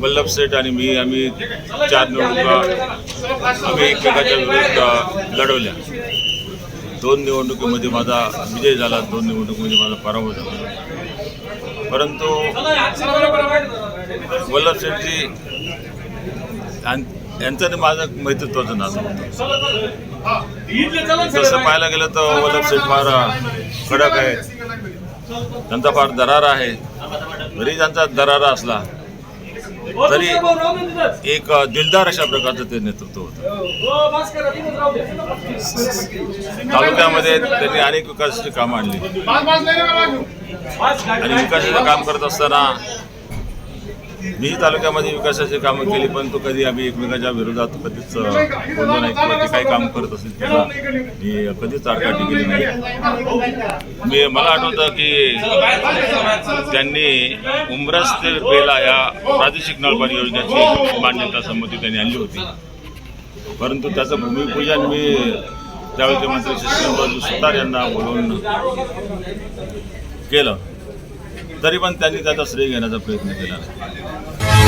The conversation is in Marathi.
वल्लभ सेठ आणि मी आम्ही चार निवडणुका आम्ही एकमेकाच्या विरुद्ध लढवल्या. दोन निवडणुकीमध्ये माझा विजय झाला दोन निवडणुकीमध्ये माझा पराभव झाला. परंतु वल्लभ शेठजी यां- यांचं आणि माझं मैत्रित्वाचं नातं होतं. तसं पाहायला गेलं तर वल्लभ शेठ फार कडक आहे त्यांचा फार दरारा आहे. जरी त्यांचा दरारा असला तरी एक दिलदार अशा प्रकारचं ते नेतृत्व होतं. तालुक्यामध्ये त्यांनी अनेक विकासाची कामं आणली. आणि विकासाचं काम करत असताना मीही तालुक्यामध्ये विकासाची कामं केली परंतु कधी आम्ही एकमेकाच्या विरोधात कधीच बोललो नाही. किंवा ते काही काम करत असेल त्याला मी कधीच आडकाठी केली नाही. मी मला आठवतं की त्यांनी उमरस ते पेला या प्रादेशिक नळपाणी योजनेची मान्यता संमती त्यांनी आणली होती. परंतु त्याचं भूमिपूजन मी त्यावेळेचे मंत्री श्री सुतार यांना बोलवून केलं. तरी पण त्यांनी त्याचा श्रेय घेण्याचा प्रयत्न केला नाही.